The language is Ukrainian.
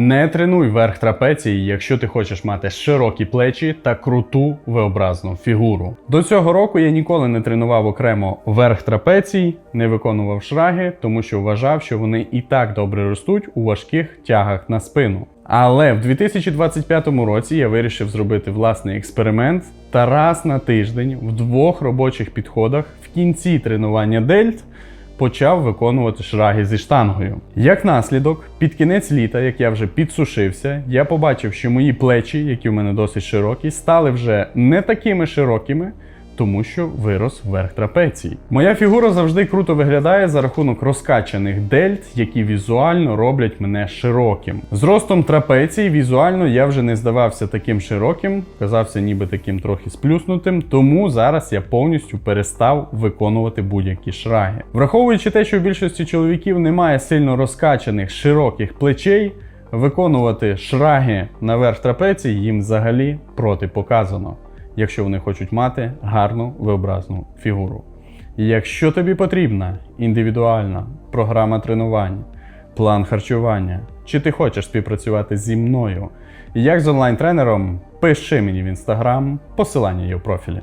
Не тренуй верх трапеції, якщо ти хочеш мати широкі плечі та круту V-образну фігуру. До цього року я ніколи не тренував окремо верх трапецій, не виконував шраги, тому що вважав, що вони і так добре ростуть у важких тягах на спину. Але в 2025 році я вирішив зробити власний експеримент та раз на тиждень в двох робочих підходах в кінці тренування дельт почав виконувати шраги зі штангою. Як наслідок, під кінець літа, як я вже підсушився, я побачив, що мої плечі, які в мене досить широкі, стали вже не такими широкими. Тому що вирос верх трапеції. Моя фігура завжди круто виглядає за рахунок розкачаних дельт, які візуально роблять мене широким. З ростом трапеції візуально я вже не здавався таким широким, казався ніби таким трохи сплюснутим, тому зараз я повністю перестав виконувати будь-які шраги. Враховуючи те, що в більшості чоловіків немає сильно розкачаних широких плечей, виконувати шраги наверх трапеції їм взагалі протипоказано якщо вони хочуть мати гарну V-образну фігуру. Якщо тобі потрібна індивідуальна програма тренувань, план харчування, чи ти хочеш співпрацювати зі мною, як з онлайн-тренером, пиши мені в інстаграм, посилання є в профілі.